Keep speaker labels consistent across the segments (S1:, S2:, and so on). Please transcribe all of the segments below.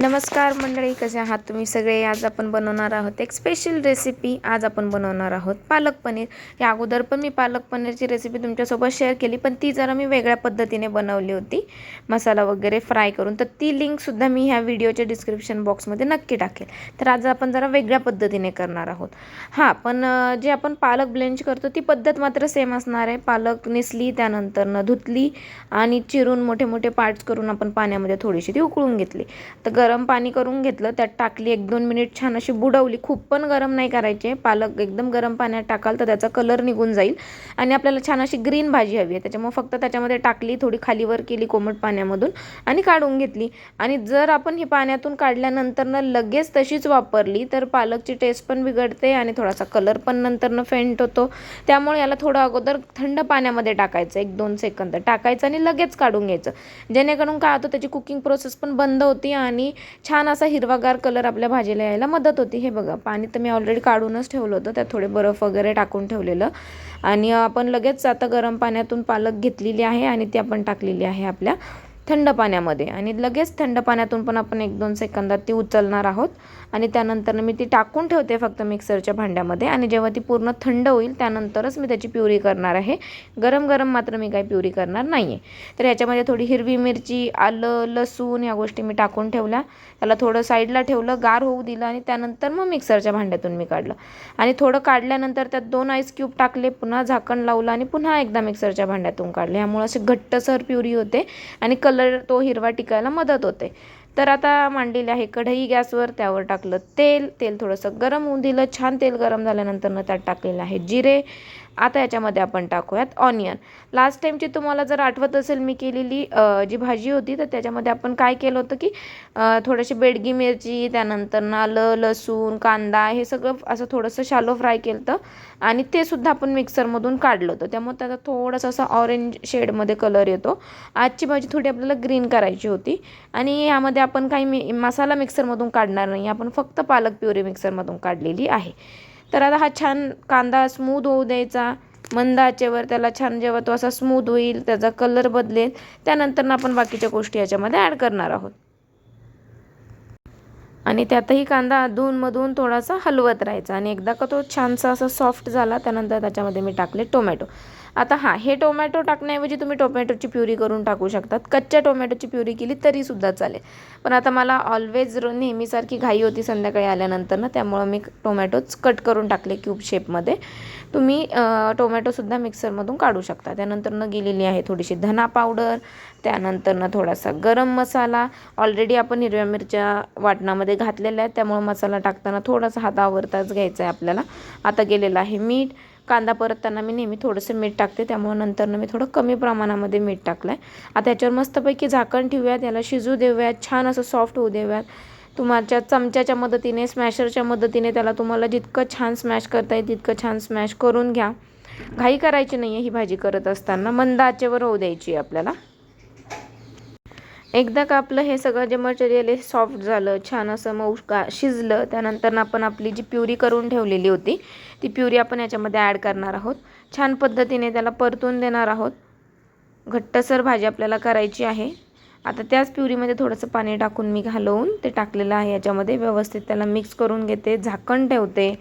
S1: नमस्कार मंडळी कसे आहात तुम्ही? सगळे आज आपण बनवणार आहोत एक स्पेशल रेसिपी आज आपण बनवणार आहोत पालक पनीर. या अगोदर पण मी पालक पनीरची रेसिपी तुमच्यासोबत शेअर केली पण ती जरा मी वेगळ्या पद्धतीने बनवली होती. मसाला वगैरे फ्राय करून. तर ती लिंकसुद्धा मी ह्या व्हिडिओच्या डिस्क्रिप्शन बॉक्समध्ये नक्की टाकेल. तर आज आपण जरा वेगळ्या पद्धतीने करणार आहोत. हां पण जे आपण पालक ब्लेंच करतो ती पद्धत मात्र सेम असणार आहे. पालक निसली त्यानंतर न धुतली आणि चिरून मोठे मोठे पार्ट्स करून आपण पाण्यामध्ये थोडीशी ती उकळून घेतली. तर गरम पाणी करून घेतलं त्यात टाकली एक दोन मिनिट छान अशी बुडवली. खूप पण गरम नाही करायचे. पालक एकदम गरम पाण्यात टाकाल तर त्याचा कलर निघून जाईल. आणि आपल्याला छान अशी ग्रीन भाजी हवी आहे. त्याच्यामुळे फक्त त्याच्यामध्ये टाकली थोडी खालीवर केली कोमट पाण्यामधून आणि काढून घेतली. आणि जर आपण ही पाण्यातून काढल्यानंतरनं लगेच तशीच वापरली तर पालकची टेस्ट पण बिघडते आणि थोडासा कलर पण नंतरनं फेंट होतो. त्यामुळे याला थोडं अगोदर थंड पाण्यामध्ये टाकायचं एक दोन सेकंद टाकायचं आणि लगेच काढून घ्यायचं. जेणेकरून काय होतं त्याची कुकिंग प्रोसेस पण बंद होती आणि छान असा हिरवागार कलर आपल्या भाजीला यायला मदत होती. हे बघा पाणी तर मी ऑलरेडी काढूनच ठेवलं होतं त्यात थोडे बर्फ वगैरे टाकून ठेवलेलं. आणि आपण लगेच आता गरम पाण्यातून पालक घेतलेली आहे आणि ती आपण टाकलेली आहे आपल्या थंड पाण्यामध्ये आणि लगेच थंड पाण्यातून पण आपण एक दोन सेकंदात ती उचलणार आहोत. आणि त्यानंतर मी ती टाकून ठेवते फक्त मिक्सरच्या भांड्यामध्ये. आणि जेव्हा ती पूर्ण थंड होईल त्यानंतरच मी त्याची प्युरी करणार आहे. गरम गरम मात्र मी काही प्युरी करणार नाही आहे तर याच्यामध्ये थोडी हिरवी मिरची आलं लसूण या गोष्टी मी टाकून ठेवल्या. त्याला थोडं साईडला ठेवलं गार होऊ दिलं आणि त्यानंतर मग मिक्सरच्या भांड्यातून मी काढलं. आणि थोडं काढल्यानंतर त्यात दोन आईस क्यूब टाकले पुन्हा झाकण लावलं आणि पुन्हा एकदा मिक्सरच्या भांड्यातून काढले. यामुळे असे घट्टसर प्युरी होते आणि कलर तो हिरवा टिकायला मदत होते. तर आता मांडलेली आहे कढई गॅसवर त्यावर टाकलं तेल तेल थोडंसं गरम होऊन दिलं छान तेल गरम झाल्यानंतर त्यात टाकलेलं आहे जिरे. आता याच्यामध्ये आपण टाकूयात ऑनियन लास्ट टाईमची तुम्हाला जर आठवत असेल मी केलेली जी भाजी होती तर त्याच्यामध्ये आपण काय केलं होतं की अ, थोडीशी बेडगी मिरची त्यानंतर आलं लसूण कांदा हे सगळं असं थोडंसं शालो फ्राय केलं होतं आणि ते सुद्धा आपण मिक्सरमधून काढलं होतं. त्यामुळे त्याचा थोडासा असा ऑरेंज शेडमध्ये कलर येतो. आजची भाजी थोडी आपल्याला ग्रीन करायची होती आणि यामध्ये आपण काही मी मसाला मिक्सरमधून काढणार नाही. आपण फक्त पालक प्युरी मिक्सरमधून काढलेली आहे. तर आता हा छान कांदा स्मूद होऊ द्यायचा. मंद आचेवर त्याला छान जेव्हा तो असा स्मूद होईल त्याचा कलर बदलेल त्यानंतर आपण बाकीच्या गोष्टी याच्यामध्ये ॲड करणार आहोत. आणि त्यातही कांदा अधूनमधून थोडासा हलवत राहायचा. आणि एकदा का तो छानसा असा सॉफ्ट झाला त्यानंतर त्याच्यामध्ये मी टाकले टोमॅटो आता हां हे टोमॅटो टाकण्याऐवजी तुम्ही टोमॅटोची प्युरी करून टाकू शकतात. कच्च्या टोमॅटोची प्युरी केली तरीसुद्धा चालेल. पण आता मला ऑलवेज नेहमीसारखी घाई होती संध्याकाळी आल्यानंतर ना त्यामुळं मी टोमॅटोच कट करून टाकले क्यूब शेपमध्ये तुम्ही टोमॅटोसुद्धा मिक्सरमधून काढू शकता. त्यानंतरनं गेलेली आहे थोडीशी धना पावडर त्यानंतरनं थोडासा गरम मसाला. ऑलरेडी आपण हिरव्या मिरच्या वाटणामध्ये घातलेल्या आहेत. त्यामुळं मसाला टाकताना थोडासा हातावरताच घ्यायचा आहे आपल्याला. आता गेलेलं आहे मीठ. कांदा परतताना मी नेहमी थोडंसं मीठ टाकते. त्यामुळे नंतरनं मी थोडं कमी प्रमाणामध्ये मीठ टाकलं आहे आता याच्यावर मस्तपैकी झाकण ठेवूयात. याला शिजू देऊयात. छान असं सॉफ्ट होऊ देऊयात. तुमच्या चमच्याच्या मदतीने स्मॅशरच्या मदतीने त्याला तुम्हाला जितकं छान स्मॅश करता येईल तितकं छान स्मॅश करून घ्या. घाई करायची नाही आहे ही भाजी करत असताना. मंद आचेवर होऊ द्यायची आहे आपल्याला. एकदा का आपलं हे सगळं जे मटेरियल आहे सॉफ्ट झालं छान असं मऊ का शिजलं त्यानंतर आपण आपली जी प्युरी करून ठेवलेली होती ती प्युरी आपण याच्यामध्ये ॲड करणार आहोत. छान पद्धतीने त्याला परतून देणार आहोत. घट्टसर भाजी आपल्याला करायची आहे. आता त्याच प्युरीमध्ये थोडंसं पाणी टाकून मी घालवून ते टाकलेलं आहे याच्यामध्ये. व्यवस्थित त्याला मिक्स करून घेते झाकण ठेवते.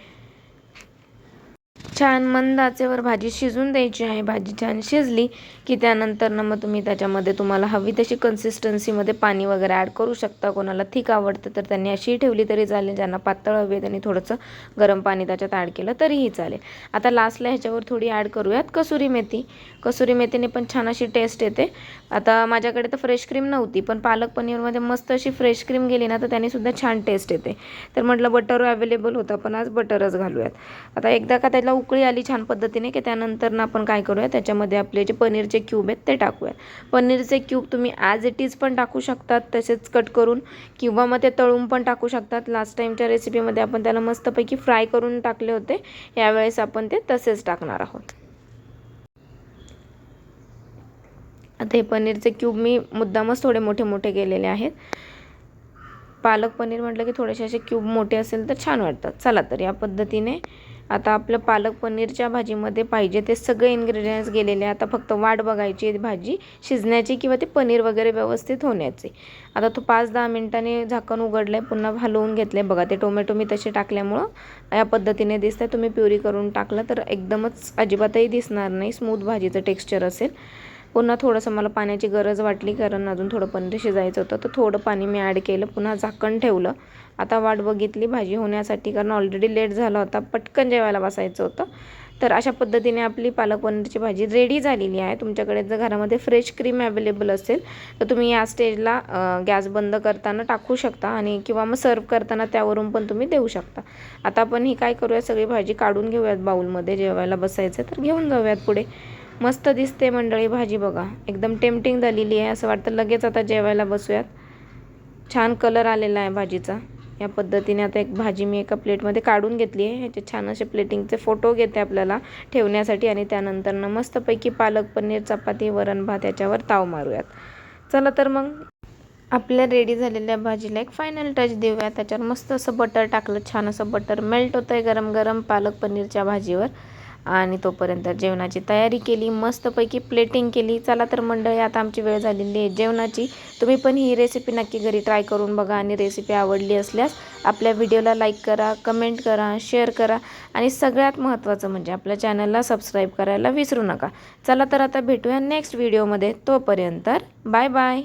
S1: छान मंद आचेवर भाजी शिजून द्यायची आहे. भाजी छान शिजली की त्यानंतर ना मग तुम्ही त्याच्यामध्ये तुम्हाला हवी तशी कन्सिस्टन्सीमध्ये पाणी वगैरे ॲड करू शकता. कोणाला थिक आवडतं तर त्यांनी अशी ठेवली तरी चालेल. ज्यांना पातळ हवी आहे त्यांनी थोडंसं गरम पाणी त्याच्यात ॲड केलं तरीही चालेल. आता लास्टला ह्याच्यावर थोडी ॲड करूयात कसुरी मेथी. कसुरी मेथीने पण छान अशी टेस्ट येते. आता माझ्याकडे तर फ्रेश क्रीम नव्हती पण पालक पनीरमध्ये मस्त अशी फ्रेश क्रीम गेली ना तर त्यानेसुद्धा छान टेस्ट येते. तर म्हटलं बटर अवेलेबल होतं पण आज बटरच घालूयात. आता एकदा का त्याला उकळी आली छान पद्धतीने की त्यानंतर ना आपण काय करूया? त्याच्यामध्ये आपले जे पनीरचे क्यूब आहेत ते टाकूया. पनीरचे क्यूब तुम्ही ॲज इट इज पण टाकू शकतात तसेच कट करून किंवा मग ते तळून पण टाकू शकतात. लास्ट टाईमच्या रेसिपीमध्ये आपण त्याला मस्तपैकी फ्राय करून टाकले होते. यावेळेस आपण ते तसेच टाकणार आहोत. आता हे पनीरचे क्यूब मी मुद्दामच थोडे मोठे मोठे केलेले आहेत. पालक पनीर म्हटलं की थोडेसे असे क्यूब मोठे असेल तर छान वाटतात. चला तर या पद्धतीने आता आपलं पालक पनीरच्या भाजीमध्ये पाहिजे ते सगळे इन्ग्रेडियंट्स गेलेले आहे. आता फक्त वाट बघायची भाजी शिजण्याची किंवा ते पनीर वगैरे व्यवस्थित होण्याचे. आता तो पाच दहा मिनिटांनी झाकण उघडलं आहे पुन्हा हलवून घेतलं आहे बघा ते टोमॅटो मी तसे टाकल्यामुळं या पद्धतीने दिसतं तुम्ही प्युरी करून टाकलं तर एकदमच अजिबातही दिसणार नाही. स्मूथ भाजीचं टेक्स्चर असेल. पुन्हा थोडंसं मला पाण्याची गरज वाटली कारण अजून थोडं पनीर शिजायचं होतं. तर थोडं पाणी मी ॲड केलं पुन्हा झाकण ठेवलं. आता वाट बघितली भाजी होण्यासाठी कारण ऑलरेडी लेट झाला होता. पटकन जेवायला बसायचं होतं. तर अशा पद्धतीने आपली पालक पनीरची भाजी रेडी झालेली आहे. तुमच्याकडे जर घरामध्ये फ्रेश क्रीम अवेलेबल असेल तर तुम्ही या स्टेजला गॅस बंद करताना टाकू शकता आणि किंवा मग सर्व करताना त्यावरून पण तुम्ही देऊ शकता. आता आपण ही काय करूया सगळी भाजी काढून घेऊयात बाऊलमध्ये जेवायला बसायचं तर घेऊन जाऊयात पुढे. मस्त दिसते मंडळी भाजी बघा. एकदम टेम्पटिंग झालेली आहे. असं वाटतं लगेच आता जेवायला बसूयात. छान कलर आलेला आहे भाजीचा. या पद्धतीने आता एक भाजी मी एका प्लेटमध्ये काढून घेतली आहे. ह्याचे छान असे प्लेटिंगचे फोटो घेते आपल्याला ठेवण्यासाठी. आणि त्यानंतरनं मस्तपैकी पालक पनीर चपाती वरण भात याच्यावर ताव मारूयात. चला तर मग आपल्या रेडी झालेल्या भाजीला एक फायनल टच देऊया त्याच्यावर मस्त असं बटर टाकलं. छान असं बटर मेल्ट होतं आहे गरम गरम पालक पनीरच्या भाजीवर. आणि तोपर्यंत जेवणाची तयारी केली मस्तपैकी प्लेटिंग केली. चला तर मंडळी आता आमची वेळ झालेली आहे जेवणाची. तुम्ही पण ही रेसिपी नक्की घरी ट्राय करून बघा आणि रेसिपी आवडली असल्यास आपल्या व्हिडिओला लाईक करा कमेंट करा शेअर करा. आणि सगळ्यात महत्त्वाचं म्हणजे आपल्या चॅनलला सबस्क्राईब करायला विसरू नका. चला तर आता भेटूया नेक्स्ट व्हिडिओमध्ये तोपर्यंत बाय बाय